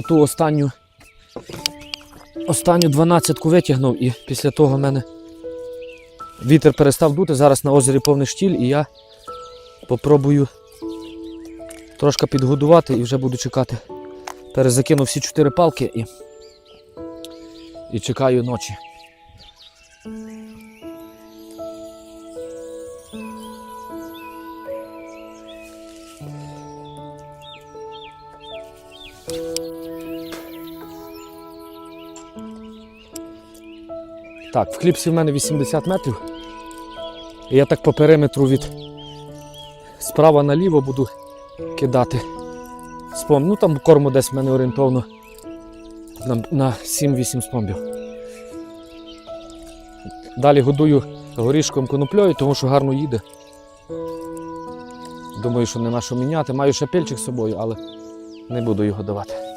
оту останню останню дванадцятку витягнув і після того в мене вітер перестав дути. Зараз на озері повний штіль і я попробую трошки підгодувати і вже буду чекати. Перезакинув всі чотири палки і, і чекаю ночі. Так, в кліпсі в мене 80 метрів. І я так по периметру від справа наліво буду кидати. Спом. Ну там корму десь в мене орієнтовно на, на 7-8 спомбів. Далі годую горішком коноплею, тому що гарно їде. Думаю, що нема що міняти. Маю ще пельчик з собою, але не буду його давати.